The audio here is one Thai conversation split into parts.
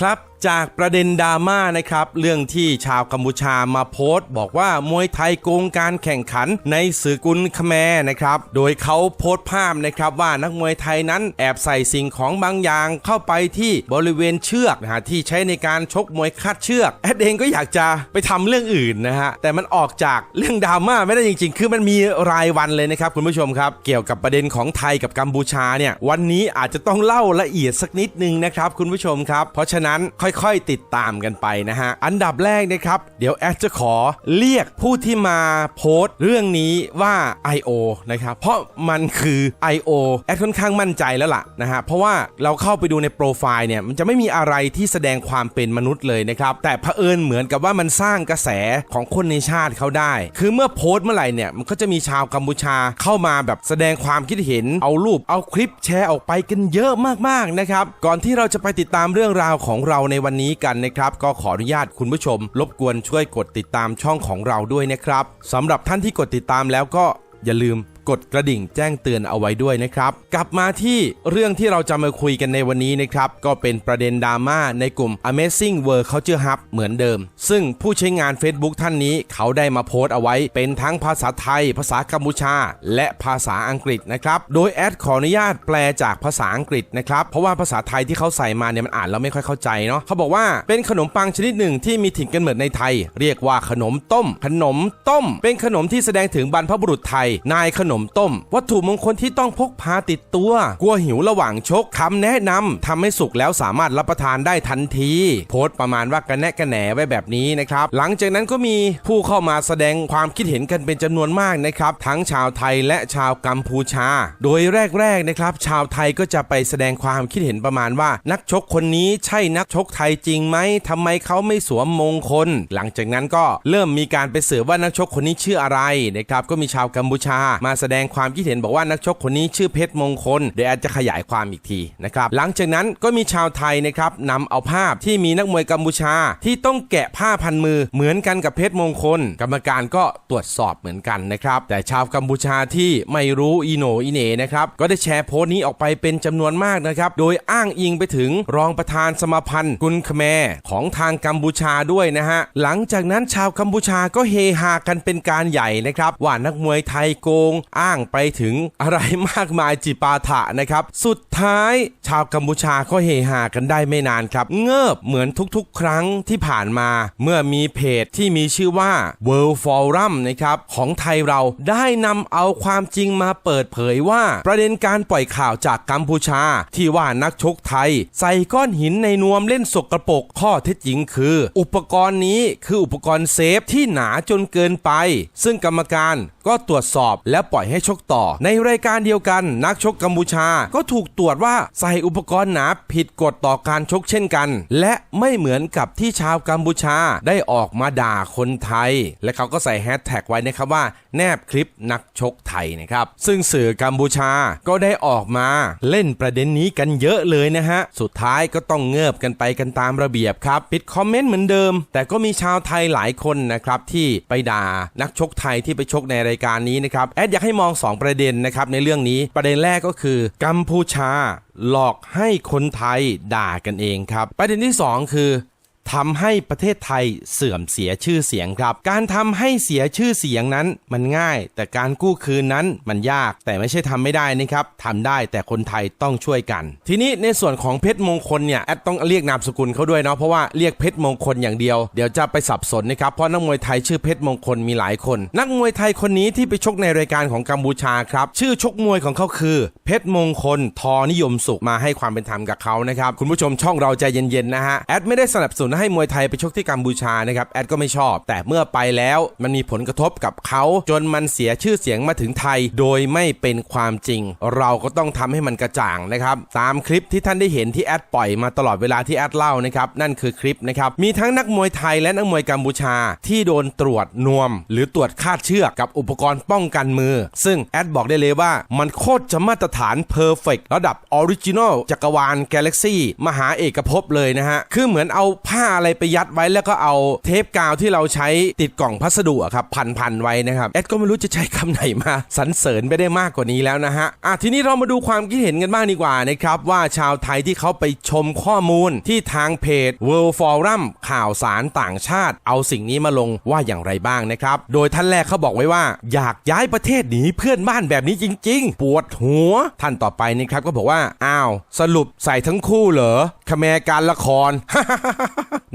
ครับ จากประเด็นดราม่านะครับ เรื่องที่ชาวกัมพูชามาโพสต์ บอกว่ามวยไทยโกงการแข่งขันในสื่อกุลคแมร์นะครับ โดยเขาโพสต์ภาพนะครับว่านักมวยไทยนั้นแอบใส่สิ่งของบางอย่างเข้าไปที่บริเวณเชือกนะฮะที่ใช้ในการชกมวยคาดเชือกแอดเองก็อยากจะไปทำเรื่องอื่นนะฮะแต่มันออกจากเรื่องดราม่าไม่ได้จริง ๆ คือมันมีรายวันเลยนะครับคุณผู้ชมครับ เกี่ยวกับประเด็นของไทยกับกัมพูชาเนี่ยวันนี้อาจจะต้องเล่าละเอียดสักนิดนึงนะครับคุณผู้ชมครับ เพราะฉะนั้นค่ค่อยๆ ติดตามกันไปนะฮะ อันดับแรกนะครับ เดี๋ยวแอดจะขอเรียกผู้ที่มาโพสต์เรื่องนี้ว่า I.O. นะครับ เพราะมันคือ I.O. แอดค่อนข้างมั่นใจแล้วล่ะนะฮะ เพราะว่าเราเข้าไปดูในโปรไฟล์เนี่ย มันจะไม่มีอะไรที่แสดงความเป็นมนุษย์เลยนะครับ แต่เผอิญเหมือนกับว่ามันสร้างกระแสของคนในชาติเขาได้ คือเมื่อโพสต์เมื่อไหร่เนี่ย มันก็จะมีชาวกัมพูชาเข้ามาแบบแสดงความคิดเห็น เอารูป เอาคลิปแชร์ออกไปกันเยอะมากๆนะครับ ก่อนที่เราจะไปติดตามเรื่องราวของเราในวันนี้กันนะครับ ก็ขออนุญาตคุณผู้ชม รบกวนช่วยกดติดตามช่องของเราด้วยนะครับสำหรับท่านที่กดติดตามแล้วก็อย่าลืม กดกระดิ่งแจ้งเตือนเอาไว้ด้วยนะครับ กลับมาที่เรื่องที่เราจะมาคุยกันในวันนี้นะครับ ก็เป็นประเด็นดราม่าในกลุ่ม Amazing World Culture Hub เหมือนเดิม ซึ่งผู้ใช้งาน Facebook ท่านนี้เขาได้มาโพสต์เอาไว้ เป็นทั้งภาษาไทย ภาษากัมพูชา และภาษาอังกฤษนะครับ โดยแอดขออนุญาตแปลจากภาษาอังกฤษนะครับ เพราะว่าภาษาไทยที่เขาใส่มาเนี่ยมันอ่านแล้วไม่ค่อยเข้าใจเนาะเขาบอกว่าเป็นขนมปังชนิดหนึ่งที่มีถิ่นกำเนิดในไทย เรียกว่าขนมต้ม ขนมต้ม เป็นขนมที่แสดงถึงบรรพบุรุษไทย นายขนมต้ม วัตถุมงคลที่ต้องพกพาติดตัวกลัวหิวระหว่างชกคำแนะนำทำให้สุกแล้วสามารถรับประทานได้ทันที โพสต์ประมาณว่ากระแนะกระแหนไว้แบบนี้นะครับ หลังจากนั้นก็มีผู้เข้ามาแสดงความคิดเห็นกันเป็นจำนวนมากนะครับ ทั้งชาวไทยและชาวกัมพูชา โดยแรกๆนะครับ ชาวไทยก็จะไปแสดงความคิดเห็นประมาณว่า นักชกคนนี้ใช่นักชกไทยจริงไหมทำไมเขาไม่สวมมงคล หลังจากนั้นก็เริ่มมีการไปเสืบว่านักชกคนนี้ชื่ออะไรนะครับก็มีชาวกัมพูชามาแสดงความคิดเห็นบอกว่านักชกคนนี้ชื่อเพชรมงคล เดี๋ยวอาจจะขยายความอีกทีนะครับหลังจากนั้นก็มีชาวไทยนะครับนำเอาภาพที่มีนักมวยกัมพูชา ที่ต้องแกะผ้าพันมือเหมือนกันกับเพชรมงคล กรรมการก็ตรวจสอบเหมือนกันนะครับแต่ชาวกัมพูชาที่ไม่รู้อีโหนอีเหนนะครับก็ได้แชร์โพสต์นี้ออกไปเป็นจำนวนมากนะครับโดยอ้างอิงไปถึงรองประธานสมาพันธ์กุลคแมของทางกัมพูชาด้วยนะฮะหลังจากนั้นชาวกัมพูชาก็เฮฮากันเป็นการใหญ่นะครับว่านักมวยไทยโกงอ้างไปถึงอะไรมากมายจิปาถะนะครับ สุดท้ายชาวกัมพูชาก็เฮฮากันได้ไม่นานครับ เงิบเหมือนทุกๆ ครั้งที่ผ่านมา เมื่อมีเพจที่มีชื่อว่า World Forum นะครับของไทยเราได้นำเอาความจริงมาเปิดเผยว่า ประเด็นการปล่อยข่าวจากกัมพูชา ที่ว่านักชกไทย ใส่ก้อนหินในนวมเล่นสกรปรกข้อเท็จจริงคือ อุปกรณ์นี้คืออุปกรณ์เซฟที่หนาจนเกินไป ซึ่งกรรมการ ก็ตรวจสอบและปล่อยให้ชกต่อ ในรายการเดียวกันนักชกกัมพูชาก็ถูกตรวจว่าใส่อุปกรณ์หนาผิดกฎต่อการชกเช่นกัน และไม่เหมือนกับที่ชาวกัมพูชาได้ออกมาด่าคนไทย และเขาก็ใส่แฮชแท็กไว้นะครับว่าแนบคลิปนักชกไทยนะครับ ซึ่งสื่อกัมพูชาก็ได้ออกมาเล่นประเด็นนี้กันเยอะเลยนะฮะ สุดท้ายก็ต้องเงือบกันไปกันตามระเบียบครับปิดคอมเมนต์เหมือนเดิม แต่ก็มีชาวไทยหลายคนนะครับที่ไปด่านักชกไทยที่ไปชกในรายการนี้นะครับแอดอยากให้มอง 2 ประเด็นนะครับในเรื่องนี้ประเด็นแรกก็คือ กัมพูชาหลอกให้คนไทยด่ากันเองครับ ประเด็นที่ 2 คือ ทำให้ประเทศไทยเสื่อมเสียชื่อเสียงครับ การทำให้เสียชื่อเสียงนั้นมันง่าย แต่การกู้คืนนั้นมันยากแต่ไม่ใช่ทำไม่ได้นะครับทำได้แต่คนไทยต้องช่วยกัน ทีนี้ในส่วนของเพชรมงคลเนี่ยแอดต้องเรียกนามสกุลเขาด้วยเนาะเพราะว่าเรียกเพชรมงคลอย่างเดียวเดี๋ยวจะไปสับสนนะครับเพราะนักมวยไทยชื่อเพชรมงคลมีหลายคน นักมวยไทยคนนี้ที่ไปชกในรายการของกัมพูชาครับชื่อชกมวยของเขาคือ เพชรมงคลทอนิยมสุขมาให้ความเป็นธรรมกับเขานะครับคุณผู้ชมช่องเราใจเย็นๆนะฮะแอดไม่ได้สนับสนุนให้มวยไทยไปชกที่กัมพูชานะครับแอดก็ไม่ชอบ แต่เมื่อไปแล้วมันมีผลกระทบกับเขาจนมันเสียชื่อเสียงมาถึงไทย โดยไม่เป็นความจริง เราก็ต้องทำให้มันกระจ่างนะครับตามคลิปที่ท่านได้เห็นที่แอดปล่อยมาตลอดเวลาที่แอดเล่านะครับนั่นคือคลิปนะครับมีทั้งนักมวยไทยและนักมวยกัมพูชาที่โดนตรวจนวม หรือตรวจคาดเชือกกับอุปกรณ์ป้องกันมือ ซึ่งแอดบอกได้เลยว่ามันโคตรจะมาตรฐานเพอร์เฟกระดับออริจินอลจักรวาลกาแล็กซี่มหาเอกภพเลยนะฮะคือเหมือนเอาผ้าอะไรไปยัดไว้แล้วก็เอาเทปกาวที่เราใช้ติดกล่องพัสดุครับพันๆไว้นะครับแอดก็ไม่รู้จะใช้คำไหนมาสรรเสริญไปได้มากกว่านี้แล้วนะฮะอะทีนี้เรามาดูความคิดเห็นกันบ้างดีกว่านะครับว่าชาวไทยที่เขาไปชมข้อมูลที่ทางเพจ World Forum ข่าวสารต่างชาติ เอาสิ่งนี้มาลงว่าอย่างไรบ้างนะครับ โดยท่านแรกเขาบอกไว้ว่า อยากย้ายประเทศหนีเพื่อนบ้านแบบนี้จริง ๆ ปวดหัว ท่านต่อไปนะครับก็บอกว่าอ้าว สรุปใส่ทั้งคู่เหรอขแมการละคร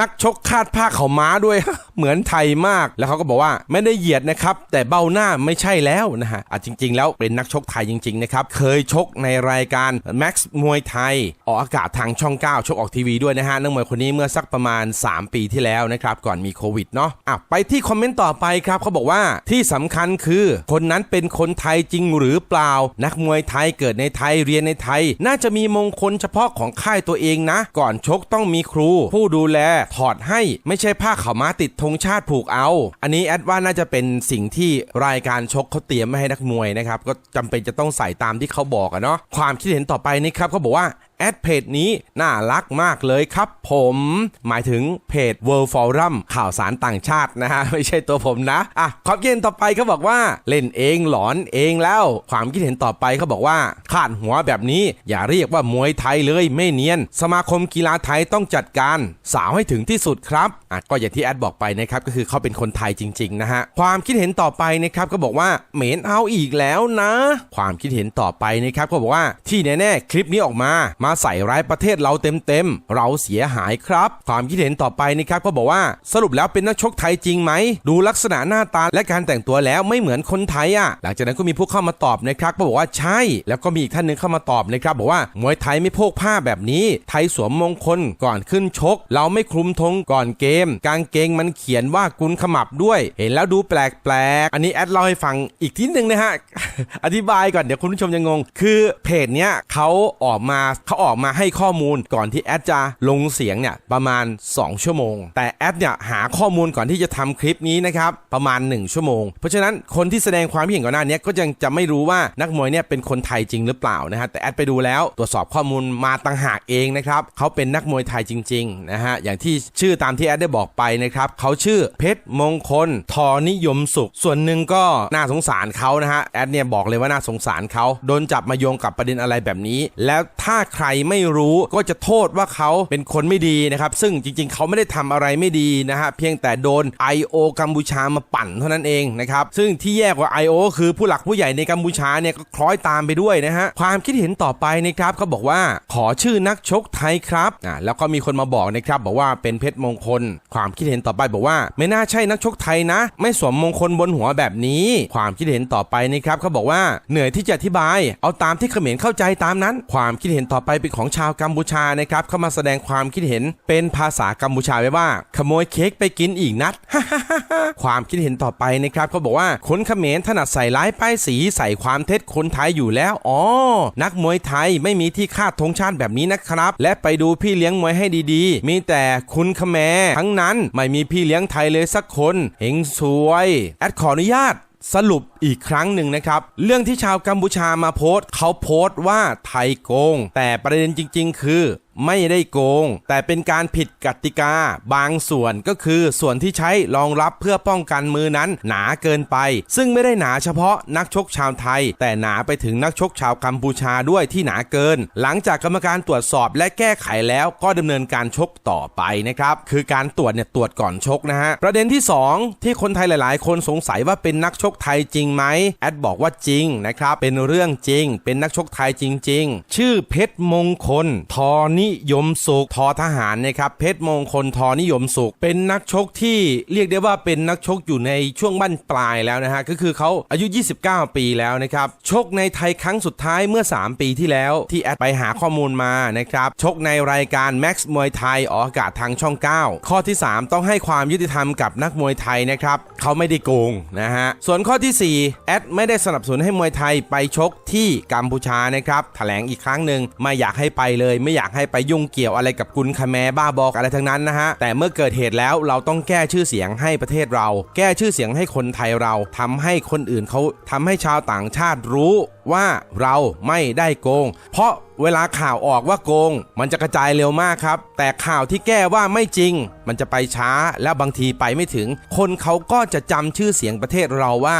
นักชกคาดผ้าเขาม้าด้วย เหมือนไทยมาก แล้วเขาก็บอกว่าไม่ได้เหยียดนะครับ แต่เบ้าหน้าไม่ใช่แล้วนะฮะอะจริง ๆ แล้วเป็นนักชกไทยจริงๆนะครับ เคยชกในรายการ Max มวยไทย ออกอากาศทางช่อง 9 ชกออกทีวีด้วยนะฮะนักมวยคนนี้เมื่อสักประมาณ 3 ปีที่แล้วนะครับ ก่อนมีโควิดเนาะอะไปที่คอมเมนต์ต่อไปครับเขาบอกว่าที่สำคัญคือ คนนั้นเป็นคนไทยจริงหรือเปล่า นักมวยไทยเกิดในไทยเรียนในไทย น่าจะมีมงคลเฉพาะของค่ายตัวเองนะ ก่อนชกต้องมีครู ผู้ดูแลถอดให้ไม่ใช่ผ้าขาวม้าติดธงชาติผูกเอา อันนี้แอดว่าน่าจะเป็นสิ่งที่รายการชกเขาเตรียมมาให้นักมวยนะครับก็จำเป็นจะต้องใส่ตามที่เขาบอกอะเนาะความคิดเห็นต่อไปนี่ครับเขาบอกว่า แอดเพจนี้น่ารักมากเลยครับผม หมายถึงเพจ World Forum ข่าวสารต่างชาตินะฮะ ไม่ใช่ตัวผมนะ อะความคิดเห็นต่อไปเขาบอกว่าเล่นเองหลอนเองแล้ว ความคิดเห็นต่อไปเขาบอกว่าขาดหัวแบบนี้ อย่าเรียกว่ามวยไทยเลยไม่เนียน สมาคมกีฬาไทยต้องจัดการ สาวให้ถึงที่สุดครับอะก็อย่างที่แอดบอกไปนะครับก็คือเขาเป็นคนไทยจริง ๆ นะฮะความคิดเห็นต่อไปนะครับก็บอกว่าเหม็นเอาอีกแล้วนะ ความคิดเห็นต่อไปนะครับก็บอกว่าที่แน่ๆคลิปนี้ออกมามาใส่ร้ายประเทศเราเต็มๆ เราเสียหายครับ ความคิดเห็นต่อไปนะครับก็บอกว่าสรุปแล้วเป็นนักชกไทยจริงไหม ดูลักษณะหน้าตาและการแต่งตัวแล้วไม่เหมือนคนไทยอะ หลังจากนั้นก็มีผู้เข้ามาตอบนะครับก็บอกว่าใช่ แล้วก็มีอีกท่านหนึ่งเข้ามาตอบนะครับบอกว่ามวยไทยไม่โพกผ้าแบบนี้ ไทยสวมมงคลก่อนขึ้นชก เราไม่คลุมธงก่อนเกม กางเกงมันเขียนว่ากุลขมับด้วย เห็นแล้วดูแปลกๆอันนี้แอดเล่าให้ฟังอีกทีหนึ่งนะฮะอธิบายก่อนเดี๋ยวคุณผู้ชมจะงง คือเพจเนี้ยเขาออกมาเขาออกมาให้ข้อมูลก่อนที่แอดจะลงเสียงเนี่ยประมาณ 2 ชั่วโมง แต่แอดเนี่ยหาข้อมูลก่อนที่จะทำคลิปนี้นะครับประมาณ 1 ชั่วโมง เพราะฉะนั้นคนที่แสดงความคิดเห็นก่อนหน้านี้ก็ยังจะไม่รู้ว่านักมวยเนี่ยเป็นคนไทยจริงหรือเปล่านะฮะแต่แอดไปดูแล้วตรวจสอบข้อมูลมาต่างหากเองนะครับเขาเป็นนักมวยไทยจริงๆนะฮะอย่างที่ชื่อตามที่แอดได้บอกไปนะครับเขาชื่อเพชรมงคลทอนิยมสุข ส่วนหนึ่งก็น่าสงสารเขานะฮะแอดเนี่ยบอกเลยว่าน่าสงสารเขาโดนจับมาโยงกับประเด็นอะไรแบบนี้ แล้วถ้าใครไม่รู้ก็จะโทษว่าเขาเป็นคนไม่ดีนะครับ ซึ่งจริงๆ เขาไม่ได้ทำอะไรไม่ดีนะฮะเพียงแต่โดน I.O. กัมพูชามาปั่นเท่านั้นเองนะครับซึ่งที่แย่กว่า I.O. คือผู้หลักผู้ใหญ่ในกัมพูชาเนี่ยก็คล้อยตามไปด้วยนะฮะความคิดเห็นต่อไปนะครับเขาบอกว่าขอชื่อนักชกไทยครับอ่าแล้วก็มีคนมาบอกนะครับบอกว่าเป็นเพชรมงคล ความคิดเห็นต่อไปบอกว่า ไม่น่าใช่นักชกไทยนะ ไม่สวมมงคลบนหัวแบบนี้ ความคิดเห็นต่อไปนะครับเขาบอกว่าเหนื่อยที่จะอธิบาย เอาตามที่เขมรเข้าใจตามนั้น ความคิดเห็นต่อไปเป็นของชาวกัมพูชานะครับเข้ามาแสดงความคิดเห็นเป็นภาษากัมพูชาไว้ว่า ขโมยเค้กไปกินอีกนัด ความคิดเห็นต่อไปนะครับเขาบอกว่าคนเขมรถนัดใส่ร้ายป้ายสีใส่ความเท็จคนไทยอยู่แล้วอ๋อนักมวยไทยไม่มีที่คาดธงชาติแบบนี้นะครับ และไปดูพี่เลี้ยงมวยให้ดีๆ มีแต่คุณเขมทั้งนั้นไม่มีพี่เลี้ยงไทยเลยสักคนเฮงสวย แอดขออนุญาต สรุปอีกครั้งหนึ่งนะครับ เรื่องที่ชาวกัมพูชามาโพสต์ เขาโพสต์ว่าไทยโกง แต่ประเด็นจริง ๆ คือ ไม่ได้โกง แต่เป็นการผิดกติกา บางส่วนก็คือส่วนที่ใช้รองรับเพื่อป้องกันมือนั้นหนาเกินไป ซึ่งไม่ได้หนาเฉพาะนักชกชาวไทย แต่หนาไปถึงนักชกชาวกัมพูชาด้วยที่หนาเกิน หลังจากกรรมการตรวจสอบและแก้ไขแล้วก็ดำเนินการชกต่อไปนะครับคือการตรวจเนี่ยตรวจก่อนชกนะฮะประเด็นที่ 2 ที่คนไทยหลาย ๆ คนสงสัยว่าเป็นนักชกไทยจริงไหมแอดบอกว่าจริงนะครับเป็นเรื่องจริง เป็นนักชกไทยจริง ๆ ชื่อเพชรมงคลทอนิยมสุขทอทหารนะครับเพชรมงคลทอนิยมสุข เป็นนักชกที่เรียกได้ว่าเป็นนักชกอยู่ในช่วงบั้นปลายแล้วนะฮะก็คือเขาอายุ 29 ปีแล้วนะครับชกในไทยครั้งสุดท้ายเมื่อ 3 ปีที่แล้วที่แอดไปหาข้อมูลมานะครับชกในรายการ Max มวยไทยออกอากาศทางช่อง 9 ข้อที่ 3 ต้องให้ความยุติธรรมกับนักมวยไทยนะครับเขาไม่ได้โกงนะฮะส่วนข้อที่ 4 แอดไม่ได้สนับสนุนให้มวยไทยไปชกที่กัมพูชานะครับแถลงอีกครั้งหนึ่งไม่อยากให้ไปเลย ไม่อยากให้ไปยุ่งเกี่ยวอะไรกับกุนคาแมบ้าบอกอะไรทั้งนั้นนะฮะ แต่เมื่อเกิดเหตุแล้วเราต้องแก้ชื่อเสียงให้ประเทศเรา แก้ชื่อเสียงให้คนไทยเราทำให้คนอื่นเขาทำให้ชาวต่างชาติรู้ว่าเราไม่ได้โกง เพราะเวลาข่าวออกว่าโกง มันจะกระจายเร็วมากครับ แต่ข่าวที่แก้ว่าไม่จริง มันจะไปช้าและบางทีไปไม่ถึง คนเขาก็จะจำชื่อเสียงประเทศเราว่า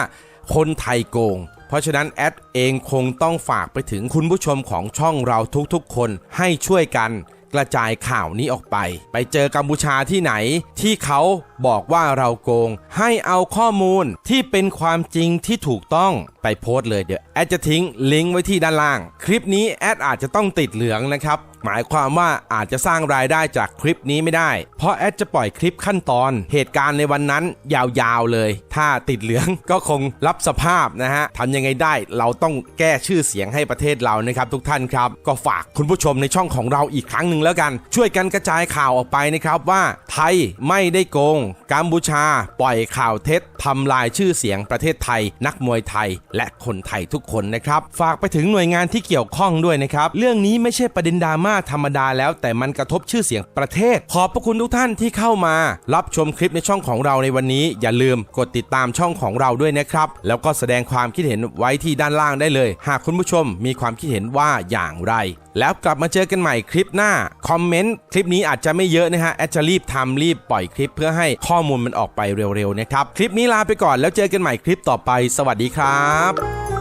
คนไทยโกง เพราะฉะนั้นแอดเองคงต้องฝากไปถึงคุณผู้ชมของช่องเราทุกๆ คนให้ช่วยกันกระจายข่าวนี้ออกไป ไปเจอกัมพูชาที่ไหน ที่เขาบอกว่าเราโกง ให้เอาข้อมูลที่เป็นความจริงที่ถูกต้องไปโพสเลยเดี๋ยวแอดจะทิ้งลิงก์ไว้ที่ด้านล่าง คลิปนี้แอดอาจจะต้องติดเหลืองนะครับ หมายความว่าอาจจะสร้างรายได้จากคลิปนี้ไม่ได้ เพราะแอดจะปล่อยคลิปขั้นตอน เหตุการณ์ในวันนั้นยาวๆเลย ถ้าติดเหลืองก็คงรับสภาพนะฮะทำยังไงได้เราต้องแก้ชื่อเสียงให้ประเทศเรานะครับ ทุกท่านครับ ก็ฝากคุณผู้ชมในช่องของเราอีกครั้งหนึ่งแล้วกัน ช่วยกันกระจายข่าวออกไปนะครับว่า ไทยไม่ได้โกงกัมพูชา ปล่อยข่าวเท็จทำลายชื่อเสียงประเทศไทย นักมวยไทยและคนไทยทุกคนนะครับ ฝากไปถึงหน่วยงานที่เกี่ยวข้องด้วยนะครับ เรื่องนี้ไม่ใช่ประเด็นดราม่าธรรมดาแล้ว แต่มันกระทบชื่อเสียงประเทศ ขอบพระคุณทุกท่านที่เข้ามา รับชมคลิปในช่องของเราในวันนี้ อย่าลืมกดติดตามช่องของเราด้วยนะครับ แล้วก็แสดงความคิดเห็นไว้ที่ด้านล่างได้เลย หากคุณผู้ชมมีความคิดเห็นว่าอย่างไร แล้วกลับมาเจอกันใหม่คลิปหน้า คอมเมนต์คลิปนี้อาจจะไม่เยอะนะฮะแอดจะรีบทำรีบปล่อยคลิปเพื่อให้ข้อมูลมันออกไปเร็วๆนะครับ คลิปนี้ลาไปก่อนแล้วเจอกันใหม่คลิปต่อไป สวัสดีครับ